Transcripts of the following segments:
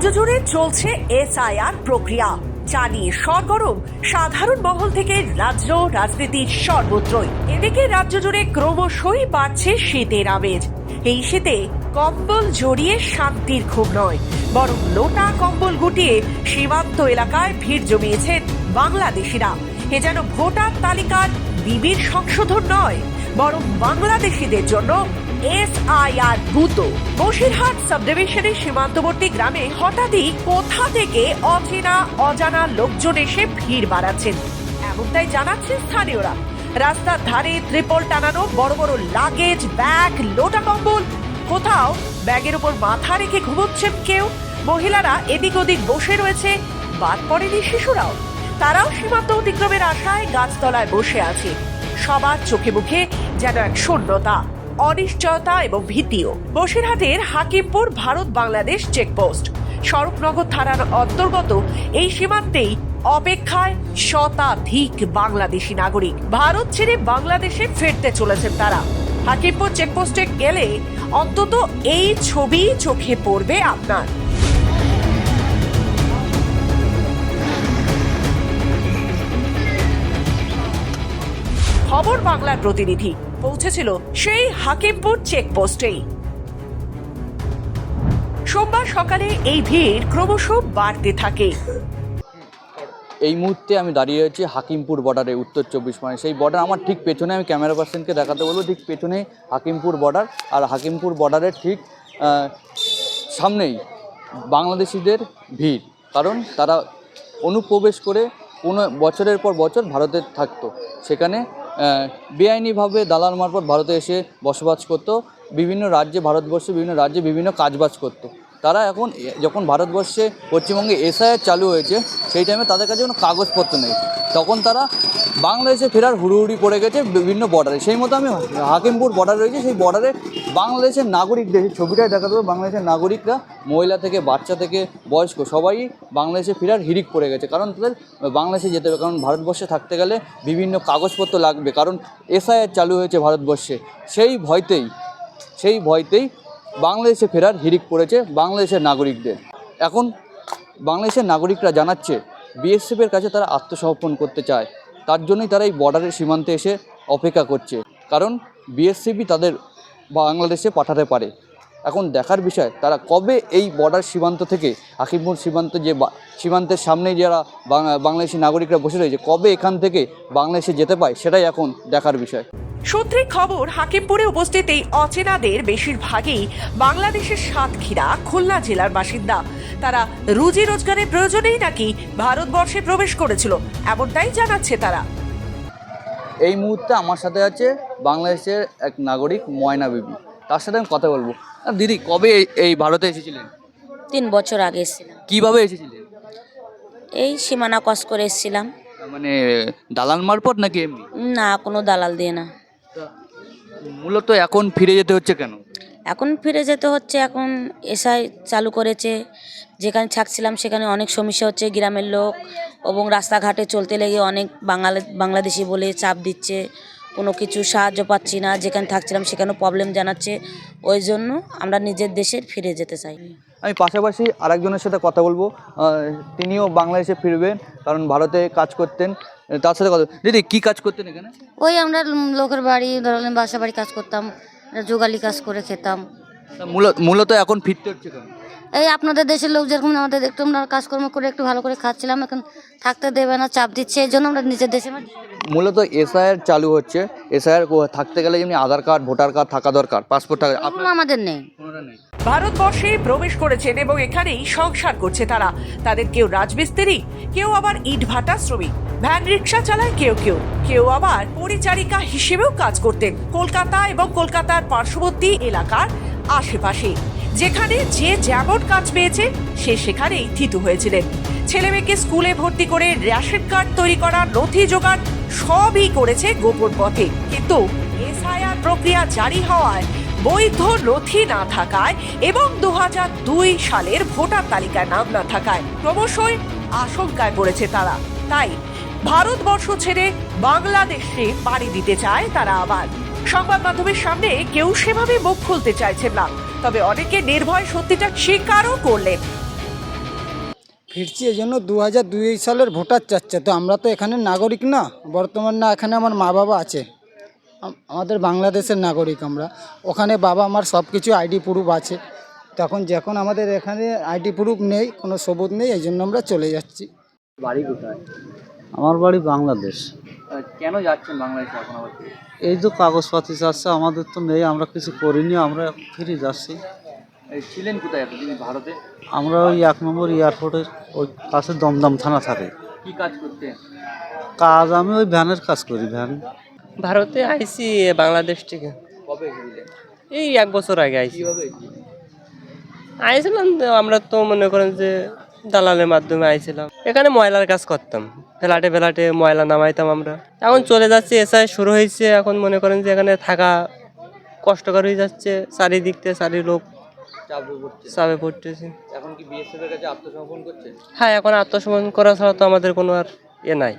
রাজ্য জুড়ে চলছে এসআইআর প্রক্রিয়া। যা নিয়ে সরগরম, সাধারণ মহল থেকে রাজ্য রাজনীতির সর্বত্রই। এদিকে রাজ্য জুড়ে ক্রমশই বাড়ছে শীতের আমেজ। এই শীতে কম্বল জড়িয়ে শান্তির ঘুম নয়, বরং লোটা কম্বল গুটিয়ে সীমান্ত এলাকায় ভিড় জমিয়েছেন বাংলাদেশিরা। এ যেন ভোটার তালিকার বিবির সংশোধন নয়, বরং বাংলাদেশিদের জন্য এসআইআর ভূত। বসিরহাট সাবডিভিশনের সীমান্তবর্তী গ্রামে হঠাৎই কোথা থেকে অচেনা, অজানা লোকজন এসে ভিড় বাড়াচ্ছেন। এমনটাই জানাচ্ছেন স্থানীয়রা। রাস্তার ধারে ত্রিপল টানানো, বড় বড় লাগেজ, ব্যাগ, লোটা কম্বল। কোথাও ব্যাগের উপর মাথা রেখে ঘুমোচ্ছেন কেউ। মহিলারা এদিক ওদিক বসে রয়েছে, বাদ পড়েনি শিশুরাও। তারাও সীমান্ত অতিক্রমের আশায় গাছতলায় বসে আছে। সবার চোখে মুখে যেন এক শূন্যতা। অনিশ্চয়তা এবং ভীতিও। বসিরহাটের হাকিমপুর ভারত বাংলাদেশ চেকপোস্ট। স্বরূপনগর থানার অন্তর্গত এই সীমান্তেই অপেক্ষায় শতাধিক বাংলাদেশি নাগরিক। ভারত ছেড়ে বাংলাদেশে ফিরতে চলেছেন তারা। হাকিমপুর চেকপোস্টে গেলে অন্তত এই ছবি চোখে পড়বে আপনার। খবর বাংলার প্রতিনিধি পৌঁছেছিল সেই হাকিমপুর চেকপোস্টেই সোমবার সকালে এই ভিড় ক্রমশ বাড়তে থাকে। এই মুহূর্তে আমি দাঁড়িয়ে আছি হাকিমপুর বর্ডারে উত্তর চব্বিশ পরগনা। সেই বর্ডার আমার ঠিক পেছনে, আমি ক্যামেরা পার্সনকে দেখাতে বলব, ঠিক পেছনে হাকিমপুর বর্ডার আর হাকিমপুর বর্ডারের ঠিক সামনেই বাংলাদেশিদের ভিড়। কারণ তারা অনুপ্রবেশ করে কোনো বছরের পর বছর ভারতে থাকতো। সেখানে বেআইনিভাবে দালাল মারফত ভারতে এসে বসবাস করতো, বিভিন্ন রাজ্যে, ভারতবর্ষে বিভিন্ন রাজ্যে বিভিন্ন কাজবাজ করতো। তারা এখন যখন ভারতবর্ষে পশ্চিমবঙ্গে এসআইআর চালু হয়েছে, সেই টাইমে তাদের কাছে কোনো কাগজপত্র নেই। তখন তারা বাংলাদেশে ফেরার হুড়ুহুড়ি পড়ে গেছে বিভিন্ন বর্ডারে সেই মতো আমি হাকিমপুর বর্ডার রয়েছে, সেই বর্ডারে বাংলাদেশের নাগরিকদের, এই ছবিটাই দেখা দেবো বাংলাদেশের নাগরিকরা, মহিলা থেকে, বাচ্চা থেকে, বয়স্ক, সবাই বাংলাদেশে ফেরার হিড়িক পড়ে গেছে। কারণ তাদের বাংলাদেশে যেতে হবে, কারণ ভারতবর্ষে থাকতে গেলে বিভিন্ন কাগজপত্র লাগবে। কারণ এসআইআর চালু হয়েছে ভারতবর্ষে। সেই ভয়তেই সেই ভয়তেই বাংলাদেশে ফেরার হিড়িক পড়েছে বাংলাদেশের নাগরিকদের। এখন বাংলাদেশের নাগরিকরা জানাচ্ছে বিএসএফের কাছে তারা আত্মসমর্পণ করতে চায়। তার জন্যই তারা এই বর্ডারের সীমান্তে এসে অপেক্ষা করছে। কারণ বিএসএফই তাদের বাংলাদেশে পাঠাতে পারে। এখন দেখার বিষয়, তারা কবে এই বর্ডার সীমান্ত থেকে, হাকিমপুর সীমান্ত যে সীমান্তের সামনে যারা বাংলাদেশি নাগরিকরা বসে রয়েছে, কবে এখান থেকে বাংলাদেশে যেতে পায়, সেটাই এখন দেখার বিষয়। সূত্রে খবর হাকিমপুরে উপস্থিত এই অচেনাদের বেশিরভাগই বাংলাদেশের সাতক্ষীরা খুলনা জেলার বাসিন্দা। তারা রুজি রোজগারের প্রয়োজনেই নাকি ভারতবর্ষে প্রবেশ করেছিল এমনটাই জানাচ্ছে তারা। এই মুহূর্তে আমার সাথে আছে বাংলাদেশের এক নাগরিক ময়না বিবি। তার সাথে আমি কথা বলব। দিদি কবে এই- ভারতে এসেছিলেন? তিন বছর আগে এসেছিলাম। কীভাবে এসেছিলেন? এই সীমানা কস করে এসেছিলাম। মানে দালাল মারফত নাকি এমনি? না কোনো দালাল দিয়ে না। মূলত এখন ফিরে যেতে হচ্ছে কেন? এখন ফিরে যেতে হচ্ছে এখন এসআই চালু করেছে যেখানে থাকছিলাম সেখানে অনেক সমস্যা হচ্ছে গ্রামের লোক এবং রাস্তাঘাটে চলতে লেগে অনেক বাঙালি বাংলাদেশি বলে চাপ দিচ্ছে কোনো কিছু সাহায্য পাচ্ছি না যেখানে থাকছিলাম সেখানে প্রবলেম জানাচ্ছে ওই জন্য আমরা নিজের দেশে ফিরে যেতে চাই। আমি পাশাপাশি আরেকজনের সাথে কথা বলব তিনিও বাংলাদেশে ফিরবেন কারণ ভারতে কাজ করতেন তার সাথে কথা দিদি কি কাজ করতেন এখানে? ওই আমরা লোকের বাড়ি ধরলেন বাসা বাড়ি কাজ করতাম জোগালি কাজ করে খেতাম। মূলত মূলত এখন ফিরতে হচ্ছে কেন? এই আপনাদের দেশের লোক যেরকম আমাদের একটু আমরা কাজকর্ম করে একটু ভালো করে খাচ্ছিলাম এখন থাকতে দেবে না চাপ দিচ্ছে এই জন্য আমরা নিজের দেশে মূলত এসআইআর চালু হচ্ছে। এসআইআর থাকতে গেলে যেমনি আধার কার্ড ভোটার কার্ড থাকা দরকার পাসপোর্ট থাকা আমাদের নেই। নেই। ভারতবর্ষে প্রবেশ করেছেন এবং এখানেই সংসার করছে তারা। তাদের কেউ রাজমিস্ত্রি, কেউ আবার ইটভাটা শ্রমিক। ভ্যান রিক্সা চালায় কেউ কেউ। কেউ আবার পরিচারিকা হিসেবেও কাজ করতেন। কলকাতা এবং কলকাতার পার্শ্ববর্তী এলাকার আশেপাশে। যেখানে যে যেমন কাজ পেয়েছে, সে সেখানেই থিতু হয়েছিলেন। ছেলে মেয়েকে স্কুলে ভর্তি করে রেশন কার্ড তৈরি করা নথি জোগাড় সবই করেছে গোপন পথে। কিন্তু এসআইআর প্রক্রিয়া জারি হওয়ায় বৈধ নথি না থাকায় এবং দু হাজার দুই সালের ভোটার তালিকায় নাম না থাকায় ক্রমশই আশঙ্কায় পড়েছে তারা। তাই ভারতবর্ষ ছেড়ে বাংলাদেশে পাড়ি দিতে চায় তারা আবার। সংবাদ মাধ্যমের সামনে কেউ সেভাবে মুখ খুলতে চাইছেন না, তবে অনেকে নির্ভয় সত্যিটা স্বীকারও করলেন। ফিরছি এই জন্য দু হাজার দুই সালের ভোটার চাচ্ছে। তো আমরা তো এখানে নাগরিক না, বর্তমান না, এখানে আমার মা বাবা আছে। আমাদের বাংলাদেশের নাগরিক আমরা। ওখানে বাবা আমার সব কিছু আইডি প্রুফ আছে। তখন যখন আমাদের এখানে আইডি প্রুফ নেই কোনো সবুজ নেই এই জন্য আমরা চলে যাচ্ছি। বাড়ি কোথায়? আমার বাড়ি বাংলাদেশ। কেন যাচ্ছেন বাংলাদেশে এখন আবার এই তো কাগজপাতি চাচ্ছে আমাদের তো নেই আমরা কিছু করিনি আমরা ফিরে যাচ্ছি। ছিলেন কোথায় এতদিন ভারতে? আমরা ওই এক নম্বর এয়ারপোর্টের ওই পাশে দমদম থানা থাকে। কি কাজ করতেন? কাজ আমি ওই ভ্যানের কাজ করি ভ্যান। ভারতে আইসি বাংলাদেশ থেকে। কবে এই এক বছর আগে আইসি। আইছিলাম আমরা তো মনে করেন যে দালালের মাধ্যমে আইছিলাম। এখানে ময়লার কাজ করতাম। ফ্ল্যাটে ফ্ল্যাটে ময়লা নামাইতাম আমরা। এখন চলে যাচ্ছে এসআই শুরু হয়েছে। এখন মনে করেন যে এখানে থাকা কষ্টকর হয়ে যাচ্ছে। চারিদিক থেকে চারি লোক চাপে পড়তেছে। এখন কি বিএসএফ এর কাছে আত্মসমর্পণ করছেন হ্যাঁ এখন আত্মসমর্পণ করা ছাড়া তো আমাদের কোনো আর এ নাই।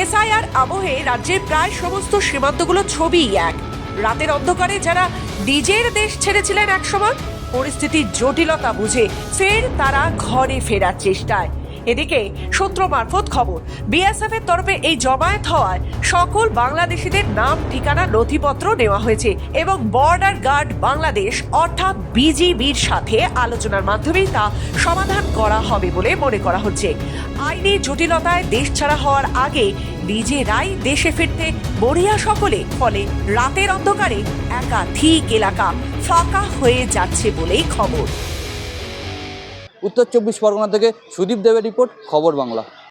এসআইআর আবহে রাজ্যের প্রায় সমস্ত সীমান্তগুলো ছবিই এক। রাতের অন্ধকারে যারা নিজের দেশ ছেড়েছিলেন একসময় পরিস্থিতির জটিলতা বুঝে ফের তারা ঘরে ফেরার চেষ্টায়। এদিকে সূত্র মারফত খবর, বিএসএফ এর তরফে এই জমায়েত হওয়ায় সকল বাংলাদেশিদের নাম, ঠিকানা, নথিপত্র নেওয়া হয়েছে এবং বর্ডার গার্ড বাংলাদেশ অর্থাৎ বিজিবির সাথে আলোচনার মাধ্যমেই তা সমাধান করা হবে বলে মনে করা হচ্ছে। আইনি জটিলতায় দেশ ছাড়া হওয়ার আগে নিজেরাই দেশে ফিরতে মরিয়া সকলে, ফলে রাতের অন্ধকারে একাধিক এলাকা ফাঁকা হয়ে যাচ্ছে বলেই খবর। উত্তর চব্বিশ পরগনা থেকে সুদীপ দেবের রিপোর্ট খবর বাংলা।